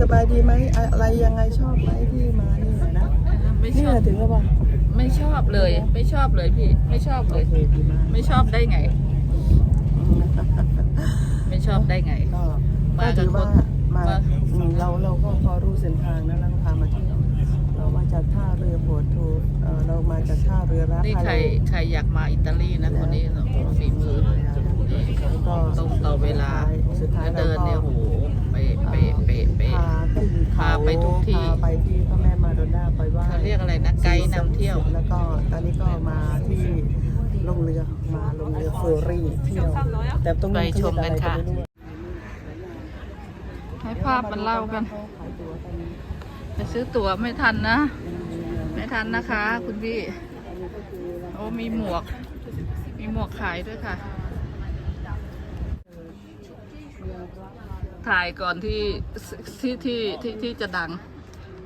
สบายดีไหมอะไรยังไงชอบไหมที่มานี่หน่อยนะไม่ชนี่อบ ถึงแล้วป่ะไม่ชอบเลย ไม่ชอบเลยพี่ ไม่ชอบเลโอย เคดีมากไม่ชอบได้ไง ไม่ชอบได้ไง ก็มาก็ถือว่ากับคนมามาอืมเราเราก็พอรู้เส้นทางนะแล้วก็พามาเที่ยวเรามาจากท่าเรือโพธิ์ทูเอ่อเรามาจากท่าเรือรับนี่ใครใครอยากมาอิตาลีนะคนนี้ฝีมือนี่ก็ตรงต่อเวลาสุดท้ายแล้วเราเดินก็เนี่ยโห พาขึ้นเขาพาไปทุกที่ พาไปที่พระแม่มาโดน่าไปไหว้เขาเรียกอะไรนะไกด์นำเที่ยว แล้วก็ตอนนี้ก็มาที่ลงเรือมาลงเรือเฟอร์รี่เที่ยวแต่ตรงนี้ไปชมกันค่ะให้ภาพมันเล่ากัน ไปซื้อตั๋วไม่ทันนะ ไม่ทันนะคะ คุณพี่ โอ้มีหมวก มีหมวกขายด้วยค่ะ ถ่ายก่อนที่ที่ที่ที่ที่จะดัง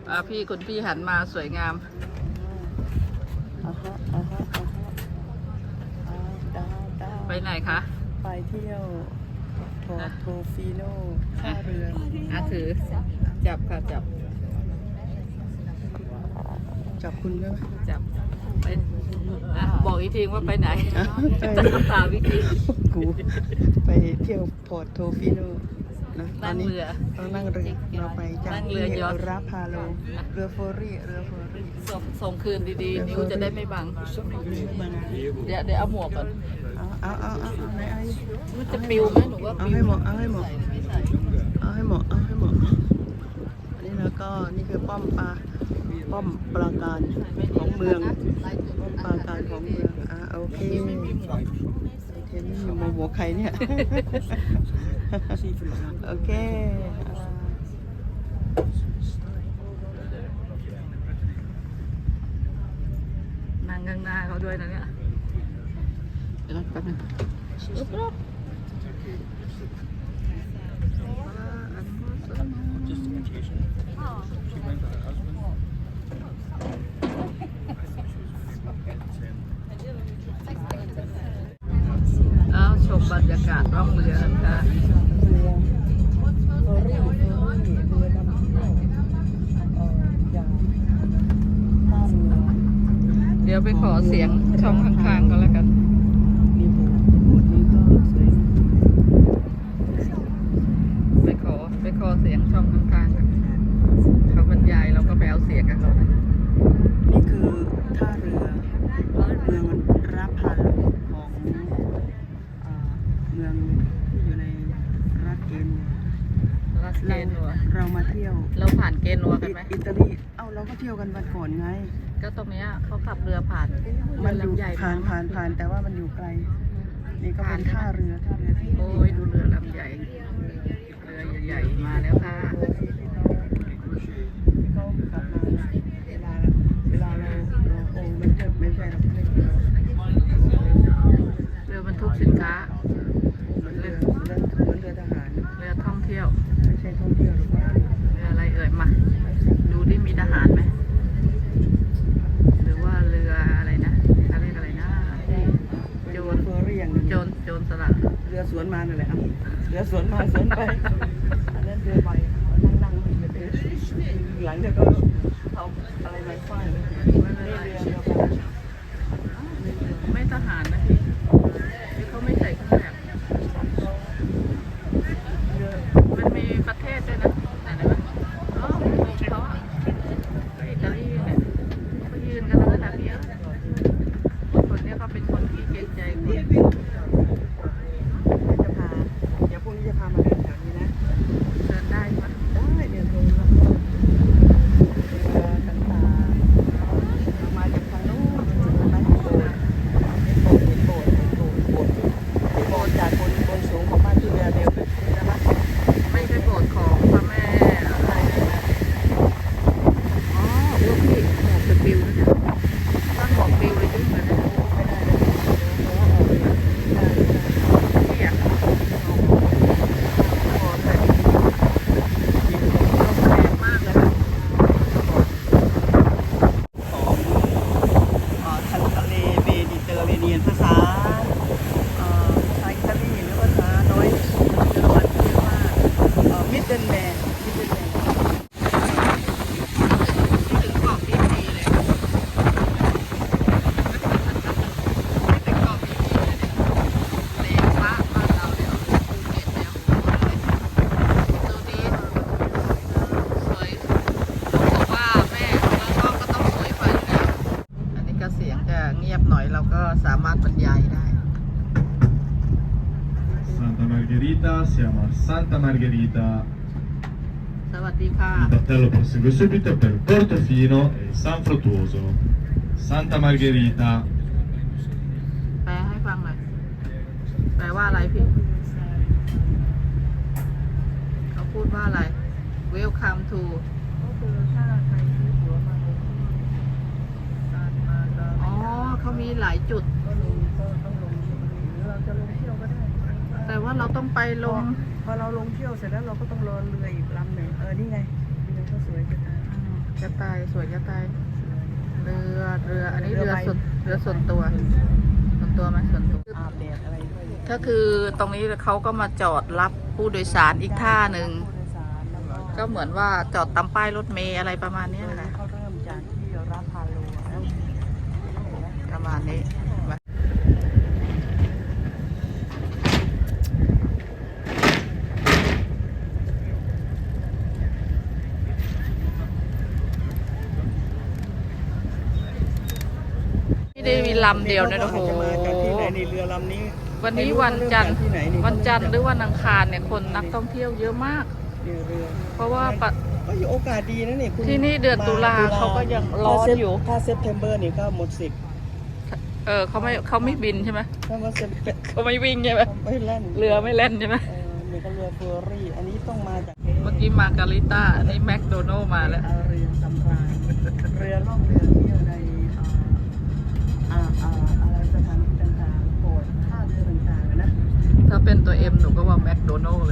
อ่าพี่คุณพี่หันมาสวยงามอ่าฮะอ่าฮะอ่าฮะอ่าดาวดาวไปไหนคะ ไปเที่ยวโทโทฟิโนท่าเรืออะถือ จับค่ะจับ จับคุณด้วยไหมจับไปอะบอกอีกทีว่าไปไหนไปจะถามวิธีกูไปเที่ยวโพร์ตโทฟิโน นะตอนั่นงนี้เรือเรานั่งเรือเราไปจากนั่งเรือยอชต์ราพาโลเรือเฟอร์รี่เรือเฟอร์รี่ส่งส่งคืนดีๆ นิ้วจะได้ไม่บังมานะเดี๋ยวเดี๋ยวเอาหมวกก่อนเอาเอาเอาเอาเอาไหนไอ้มันจะปิวไหมหนูว่าเอาปิวให้หมดเอาให้หมดใส่ไม่ใส่เอาให้เหมาะเอาให้เหมาะอันนี้แล้วก็นี่คือป้อมปลาป้อมปราการของเมืองป้อมปราการของเมืองอะโอเคเทนนี่อยู่โมโหใครเนี่ย โอเคอ่านั่งข้างหน้าเขาด้วยนะเนี่ยเดี๋ยวนะแป๊บนึงอึ๊บอึ๊บ เอาชมบรรยากาศร่องเรือค่ะ เรือเฟอร์รี่เฟอร์รี่เรือนำเที่ยวเอ่อจากท่าเรือ เดี๋ยวไปขอเสียงช่องข้างๆก็แล้วกัน มีโบสถ์โบสถ์นี้ก็สวย ไปขอไปขอเสียงช่องข้างๆกันเขาบรรยายเราก็ไปเอาเสียงกับเขานะ นี่คือท่าเรือเมืองราพาลของอ่าเมืองที่อยู่ในรัฐเกน รัสเกนนัว เรามาเที่ยว เราผ่านเกนนัวกันไหม อิตาลีเอ้าเราก็เที่ยวกันวันก่อนไง ก็ตรงเนี้ยเขาขับเรือผ่านมันอยู่ลำใหญ่ผ่านผ่านผ่านแต่ว่ามันอยู่ไกล นี่ก็เป็นท่าเรือท่าเรือที่โอ้ยดูเรือลำใหญ่เรือใหญ่ๆมาแล้วค่ะที่เขาขับมาเวลาเวลาเราเราโอ้ไม่ใช่ไม่ใช่เราเรียกเรือ เรือบรรทุกสินค้า เหมือนเรือเหมือนเหมือนเรือทหาร เรือท่องเที่ยว ไม่ใช่ท่องเที่ยวหรือว่า เรืออะไรเอ่ยมา ดูที่มีทหารไหม หรือว่าเรืออะไรนะเขาเรียกอะไรนะ โจรเฟอร์รี่อย่างหนึ่ง โจรโจรสลัด เรือส วนมานั่นแหละครับเรือสวนมาสวนไป Margherita, siamo a Santa Margherita, สวัสดีค่ะ il battello prosegue subito per Portofino e San Fruttuoso. Santa Margherita, แปลให้ฟังหน่อย แปลว่าอะไรพี่ เขาพูดว่าอะไร Welcome to ก็คือถ้าใครซื้อตั๋วมาลงการมาก็ อ๋อ เขามีหลายจุด แต่ว่าเราต้องไปลง พอเราลงเที่ยวเสร็จแล้วเราก็ต้องรอเรืออีกลำหนึ่งเออนี่ไงเรือก็สวยจะตายกระต่ายสวยกระต่ายเรือเรืออันนี้เรืเรืออใบส่วนเรือส่วนตัว ส่วนตัวไหมส่วนตัวอาบแดดอะไรด้วยก็คือตรงนี้เขาก็มาจอดรับผู้โดยสารอีกท่าหนึ่งผู้โดยสารแล้วก็ก็เหมือนว่าจอดตามป้ายรถเมล์อะไรประมาณนี้นะคะ เขาเริ่มจากที่ราพาโลนะ ประมาณนี้ไม่ได้มี ลำเดียวนะโอ้โห จะมาจากที่ไหนนี่เรือลำนี้วันนี้วันจันทร์ไม่รู้ว่าเริ่มจากที่ไหวันจันทร์หรือวันอังคารเนี่ยคนนักท่องเที่ยวเยอะมาก เรือเรือเพราะว่าปะ ก็อยู่โอกาสดีนะนี่คุณที่นี่เดือนตุลาเขาก็ยังร้อนอยู่ ถ้าเซปเทมเบอร์นี่ก็หมดสิทธิ์เออเขาไม่เขาไม่บินใช่ไหมถ้าว่าเซปเขาไม่วิ่งใช่ไหมไม่เล่นเรือไม่เล่นใช่ไหมเออมีก็เรือเฟอร์รี่ อันนี้ต้องมาจากเมื่อกี้มาการิต้าอันนี้แมคโดนัลล์มาแล้วเอเรือสำราญเรือล่องเรือเที่ยวในอ่าอ่าอ่าอะไรสถานที่ต่างๆโปรดท่าเรือต่างๆนะ ถ้าเป็นตัวเอ็มหนูก็ว่าแมคโดนัลเลย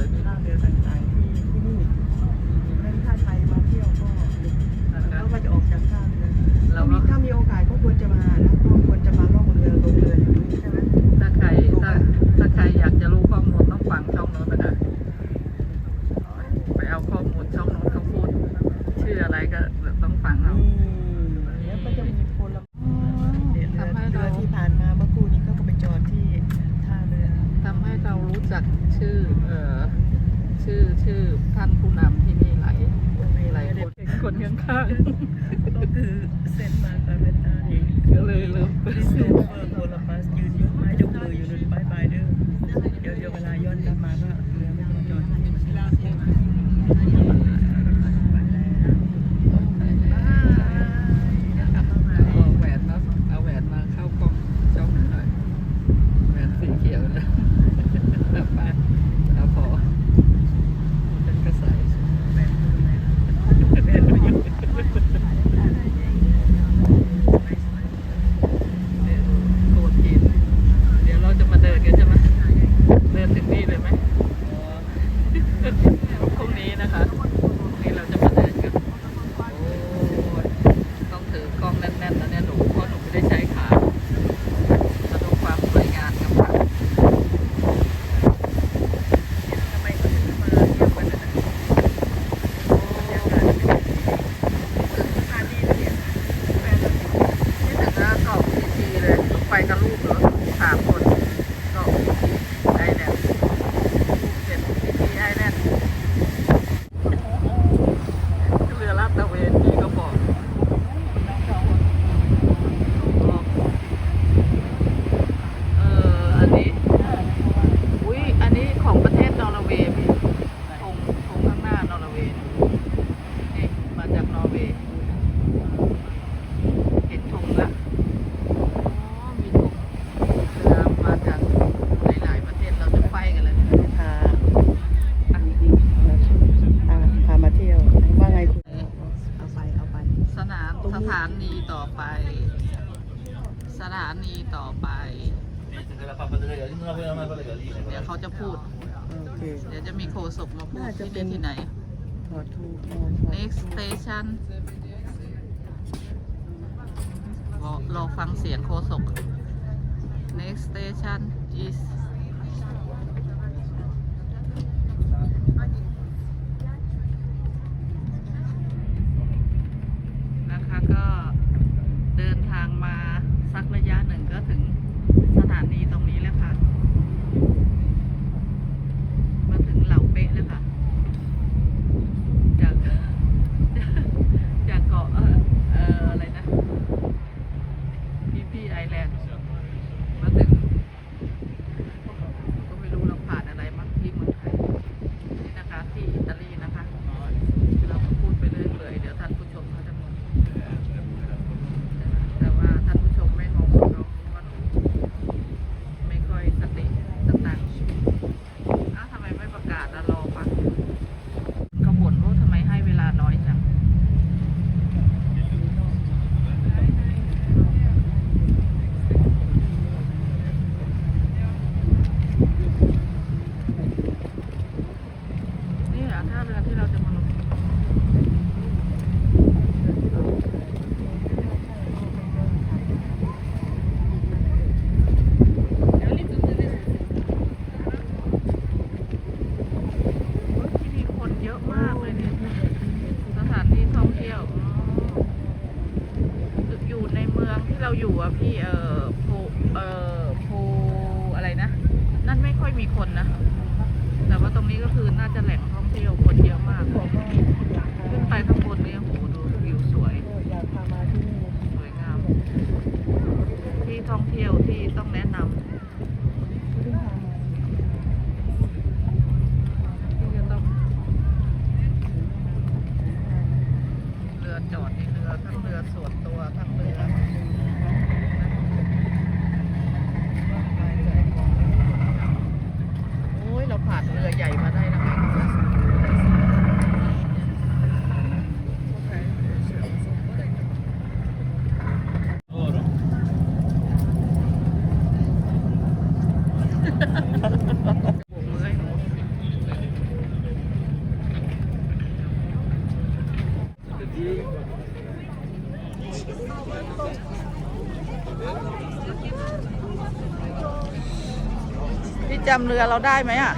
จำเรือเราได้ไหมอะ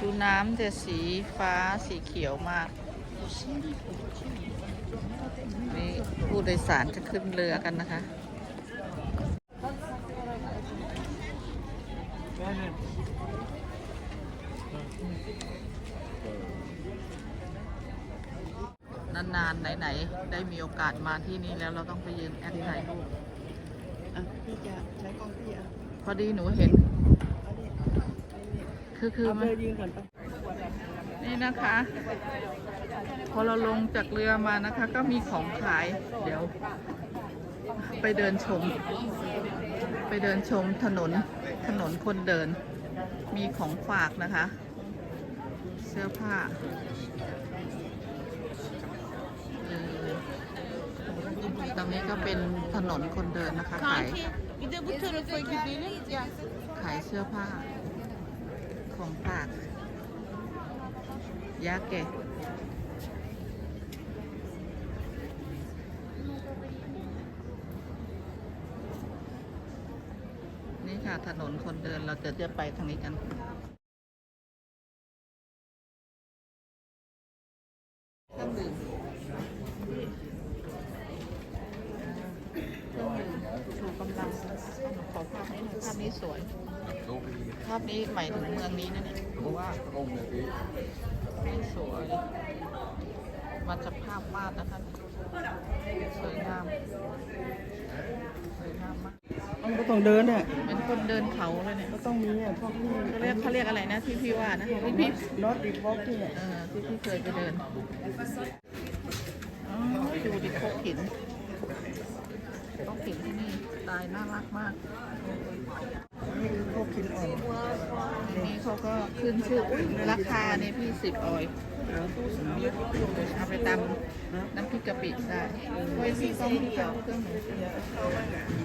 ดูน้ำจะสีฟ้าสีเขียวมาก นี่ผู้โดยสารจะขึ้นเรือกันนะคะ นานๆ ไหน ๆ ได้มีโอกาสมาที่นี่แล้วเราต้องไปยืนแอดถ่ายรูป อะพี่จะใช้กล้องพี่อะพอดีหนูเห็นเอาดิคือคือเอามันเบอร์ยืนก่อนไปนี่นะคะพอเราลงจากเรือมานะคะ ก็มีของขาย เดี๋ยว ไปเดินชม ไปเดินชมถนนถนนคนเดิน มีของฝากนะคะ เสื้อผ้าเออ ตรงนี้ก็เป็นถนนคนเดินนะคะ ขาย Bir de bu tarafa gidelim. Gel. ขายเสื้อผ้า ของฝากยาเกะนี่ค่ะถนนคนเดินเราจะจะไปทางนี้กัน เครื่องดื่มเครื่องดื่มชูกำลังขอภาพนี้หน่อยภาพนี้สวย ภาพนี้หมายถึงเมืองนี้นะเนี่ยนี่สวยมาจากภาพวาดนะคะสวยงามสวยงามมาก มันก็ต้องเดินเนี่ย เป็นคนเดินเขาเลยเนี่ย ก็ต้องมีอะพวกที่ เขาเรียกเขาเรียกอะไร นะที่พี่ว่านะที่พี่นอตดิบล็อกที่เนี่ยเออที่พี่เคยไปเดินอ๋อดูดิโคกหินโคกหินที่นี่สไตล์น่ารักมากนี่คือพวกกินอ่อนทีนี้เขาก็ขึ้นชื่ออุ๊ยราคาเนี่ยพี่สิบออยเอาไปตำน้ำพริกกะปิได้ถ้วยสีส้มที่เขาเครื่องหมู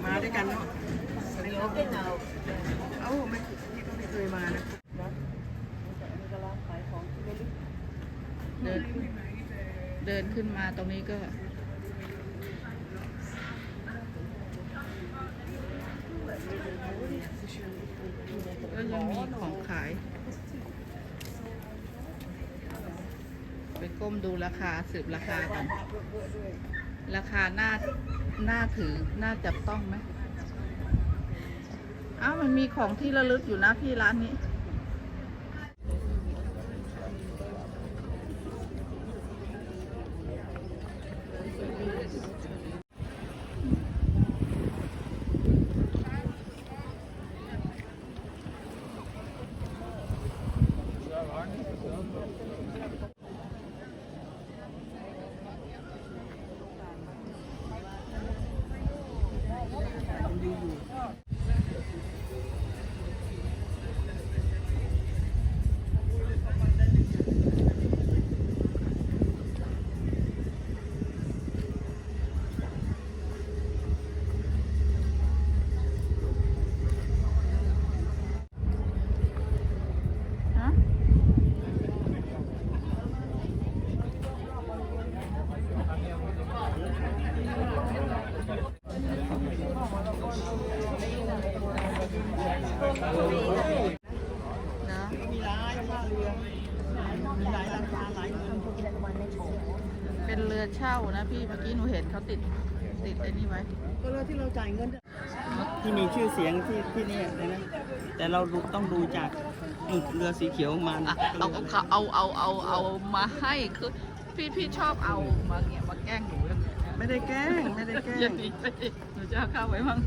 มาด้วยกันเนาะ เอ้าไม่พี่ก็ไม่เคยมานะนะมีกร้านขายของที่ระลึก เดินเดินขึ้นมาตรงนี้ก็ก็ยังมีของขาย ไปก้มดูราคาสืบราคากัน ราคาหน่าหน่าถือหน่าจับต้องไหมอ้าวมันมีของที่ระลึกอยู่นะพี่ร้านนี้ มีหลายราคาหลายเงินเป็นเรือเช่านะพี่เมื่อกี้หนูเห็นเขาติดติดไอ้นี่ไว้ ก็เรือที่เราจ่ายเงิน ที่มีชื่อเสียงที่ที่นี่เลยนะแต่เราดูต้องดูจากจุดเรือสีเขียวมาอะเอาเอาเอาเอาเอาเอามาให้คือพี่พี่ชอบเอามาเงี้ยมาแกล้งหนูแล้วไม่ได้แกล้งไม่ได้แกล้อย่างนี้หนูจะเอาข้าวไว้มั่ง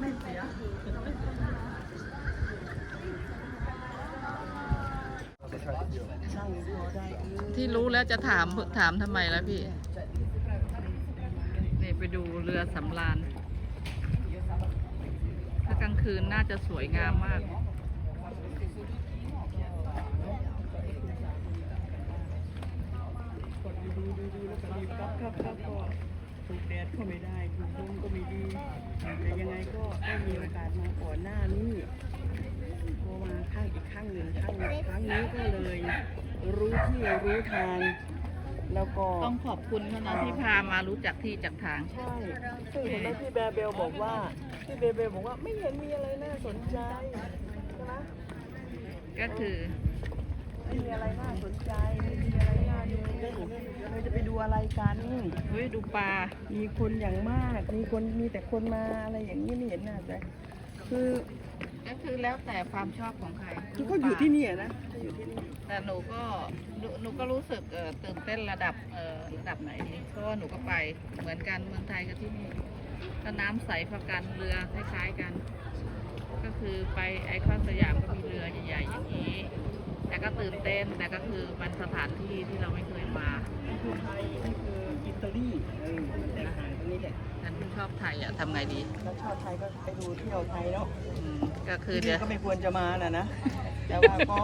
ไม่เสีย ช่างพอได้เออ ที่รู้แล้วจะถามถามทำไมแล้วพี่ นี่ไปดูเรือสำราญ ถ้ากลางคืนน่าจะสวยงามมากดูดูดูแล้วก็รีบครับครับครับก็ถูกแดดก็ไม่ได้ถูกลมก็ไม่ดีแต่ยังไงก็ได้มีโอกาสมาก่อนหน้านี้พอ มาข้างอีกข้างหนึ่งข้างครั้งนี้ก็เลยรู้ที่รู้ทางแล้วก็ต้องขอบคุณเขานะที่พามารู้จักที่จากทาง ใช่ซึ่งเห็นไหมพี่แบร์เบลบอกว่าพี่แบร์เบลบอกว่าไม่เห็นมีอะไรน่าสนใจใช่ไหมก็คือไม่มีอะไรน่าสนใจไม่มีอะไรน่าดูเราจะไปดูอะไรกันเฮ้ยดูปลา มีคนอย่างมาก มีคนมีแต่คนมาอะไรอย่างนี้ไม่เห็นน่าจะคือ ก็คือแล้วแต่ความชอบของใครคือเขาอยู่ที่นี่อะนะเขาอยู่ที่นี่แต่หนูก็หนูหนูก็รู้สึกเอ่อตื่นเต้นระดับเอ่อระดับไหนดีเพราะว่าหนูก็ไปเหมือนกันเมืองไทยกับที่นี่ก็น้ำใสพากันเรือคล้ายๆกัน ก็คือไปไอคอนสยามก็มีเรือใหญ่ๆอย่างนี้ แต่ก็ตื่นเต้นแต่ก็คือมันสถานที่ที่เราไม่เคยมา นี่คือไทยนี่คืออิตาลีเออมันแตกต่างตรงนี้แหละฉันชอบไทยอะทำไงดี แล้วชาวไทยก็ไปดูเที่ยวไทยเนาะอืม ก็คือที่เดี๋นี่ยว ก็ไม่ควรจะมาน่ะนะ แต่ว่าก็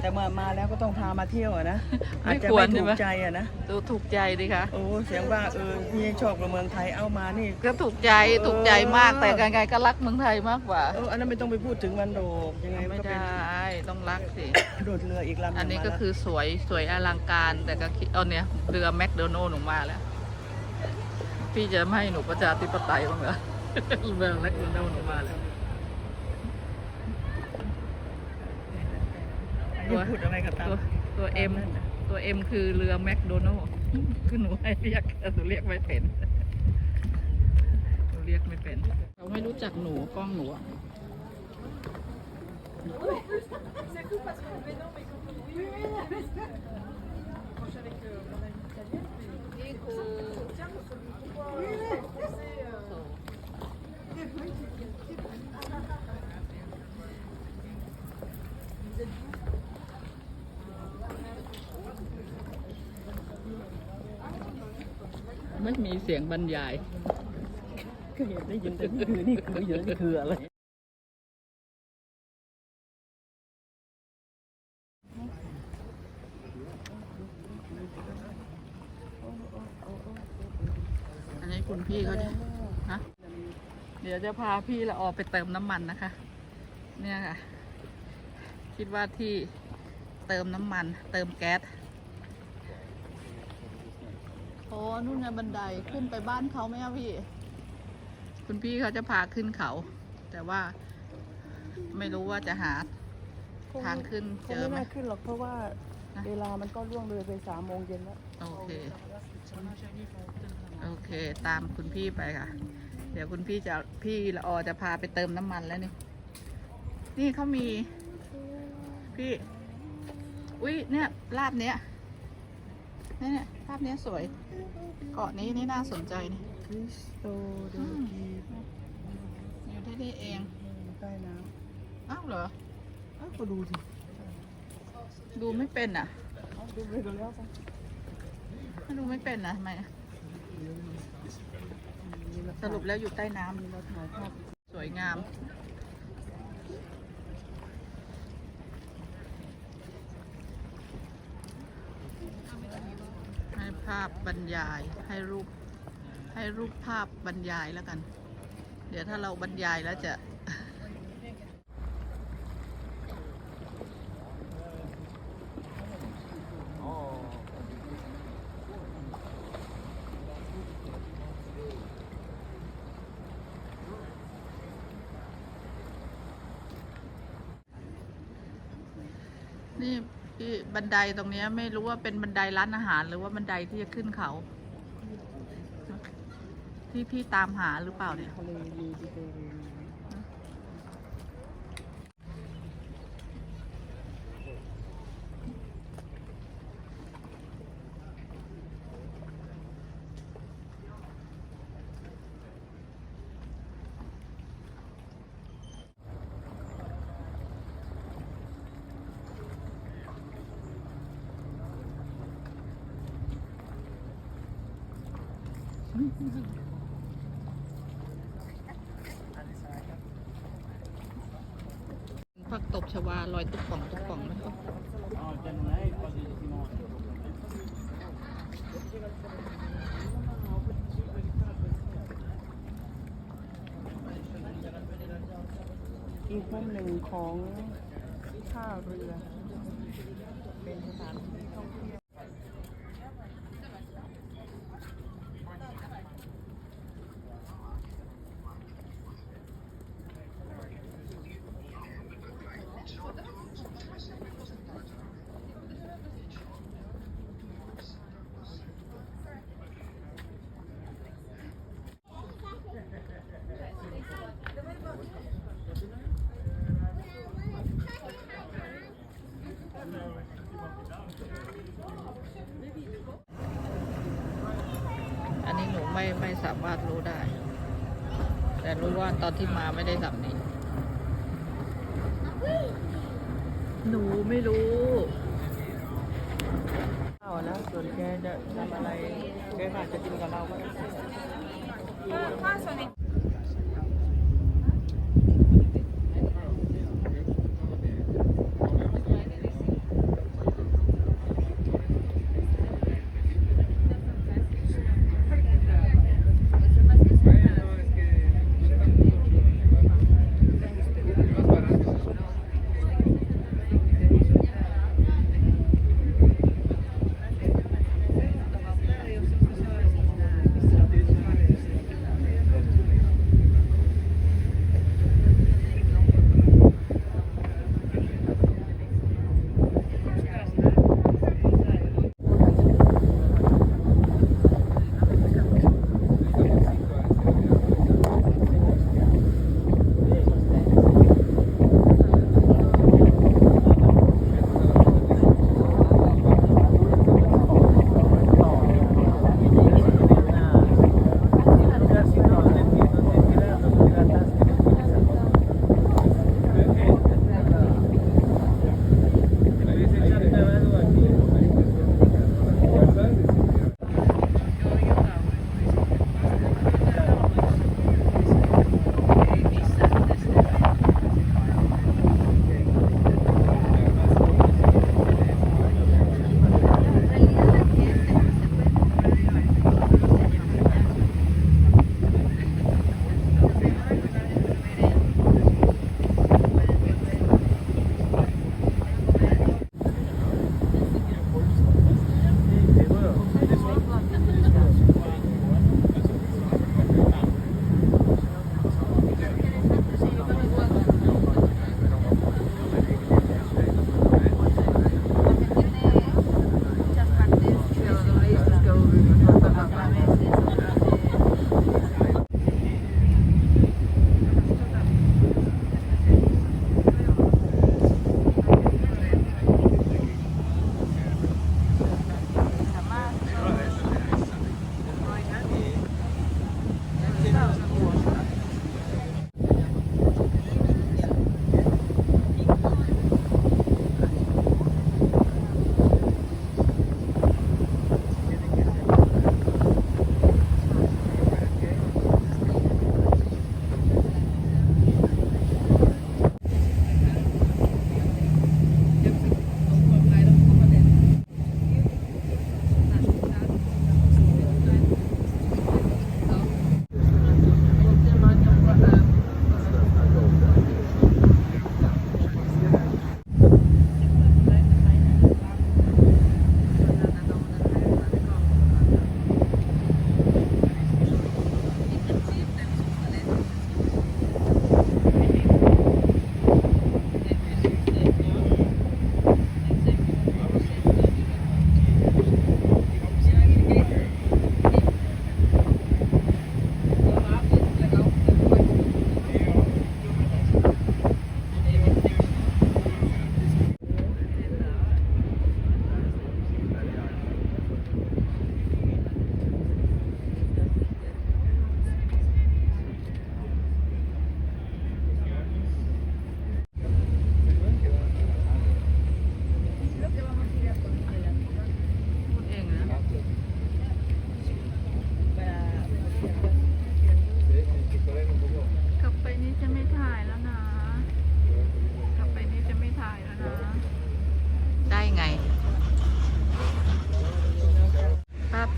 แต่เมื่อมาแล้วก็ต้องพามาเที่ยวอะนะอาจจะไม่ถูกใจอะนะดูถูกใจดิคะโอ้เสียงว่าเออพี่ชอบกับเมืองไทยเอามานี่ ก็ถูกใจถูกใจมากแต่ยังไงก็รักเมืองไทยมากกว่าเอออันนั้นไม่ต้องไปพูดถึงมันโดกยังไงไม่ก็เป็นได้ต้องรักสิโดดเรืออีกลำหงอันนี้ก็มาแล้วคือสวยสวยอลังการแต่ก็คิดเอาเนี่ยเรือแมคโดนัลล์หนูมาแล้ว พี่จะไม่ให้หนูประชาธิปไตยบ้างเหรอ เรือแมคโดนัลล์หนูมาแล้ว นี่พูดอะไรกับตามตัวตัวเอ็มตัวเอ็มคือเรือแมคโดนัลล์คือหนูให้เรียกแต่หนูเรียกไม่เป็นหนูเรียกไม่เป็นเขาไม่รู้จักหนูกล้องหนูอะนี่คือไม่มีเสียงบรรยาย ก็เห็นได้ยินแต่นี่คือนี่คืออยู่นี่คืออะไรอันนี้คุณพี่เขาจะฮะเดี๋ยวจะพาพี่ละออไปเติมน้ำมันนะคะ เนี่ยค่ะ คิดว่าที่เติมน้ำมัน เติมแก๊ส โอ้นู่นไงบันไดขึ้นไปบ้านเขาไหมอะพี่ คุณพี่เขาจะพาขึ้นเขา แต่ว่า ไม่รู้ว่าจะหา ทางขึ้นคเจงอไม่ไหมน่าขึ้นหรอกเพราะว่านะเวลามันก็ล่วงเลยไปสามโมงเย็นแล้ว โอเค โอเค ตามคุณพี่ไปค่ะ เดี๋ยวคุณพี่จะพี่ละออจะพาไปเติมน้ำมันแล้วนี่ นี่เขามี พี่ อุ้ยเนี่ยลาบเนี้ยเนี่ยเนี่ยลาบเนี้ยสวย เกาะนี้นี่น่าสนใจนี่คริสโตเดอืมกีอยู่ที่นี่เองใต้น้อ้าวเหรอำอ้าวก็ดูสิดูไม่เป็นอะเอาดูไปกันแล้วกันดูไม่เป็นนะทำไมอะสรุปแล้วอยู่ใต้น้ำเราถ่ายภาพสวยงาม ภาพบรรยายให้รูปให้รูปภาพบรรยายแล้วกัน เดี๋ยวถ้าเราบรรยายแล้วจะ นี่พี่บัน ไดตรงนี้ไม่รู้ว่าเป็นบันไดร้านอาหาร หรือว่าบันไดที่จะขึ้นเขา ที่พี่ตามหาหรือเปล่าเนี่ย ทะเลมีดิเตอร์เรเนียน ผักตบชวาลอยตุ๊กป่องตุ๊กป่องนะคะอีกมุมหนึ่งของท่าเรือ เป็นสถานที่ท่องเที่ยว อันนี้หนูไม่ไม่ สามารถรู้ได้ แต่รู้ว่าตอนที่มาไม่ได้สำนี้ หนูไม่รู้ข้าวนะส่วนแกจะทำอะไรแกอาจจะกินกับเราก็ได้อ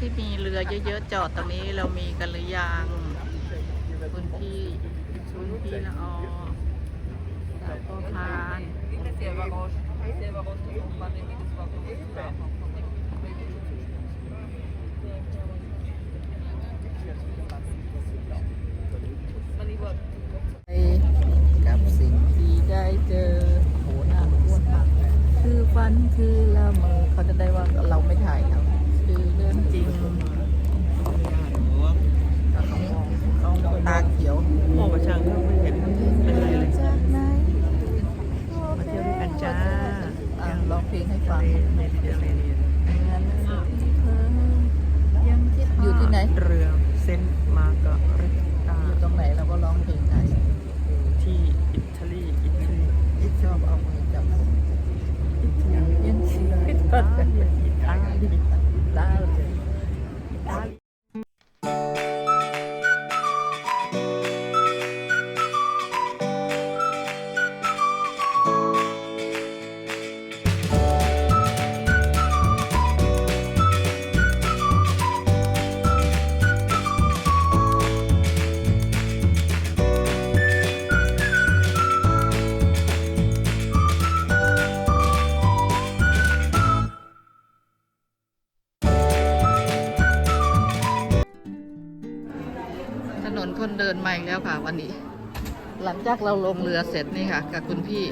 ที่มีเรือเยอะๆจอดตรงนี้เรามีกันหรือยังคุณพี่คุณพี่ละออสาวพ่อพานกับสิ่งที่ได้เจอโหน่ากลัวมากคือฝันคือละเมอเขาจะได้ว่าเราไม่ถ่ายเขา คือเรื่องจริงต้องตาเขียวมองมาช่างไม่เห็นเป็นไรเลยจากไหนมาเที่ยวด้วยกันจ้าอะร้องเพลงให้ฟังเมดิเตอร์เรเนียนอยู่ที่ไหน เรือเซนต์ จากเราลงเรือเสร็จนี่ค่ะ กับคุณพี่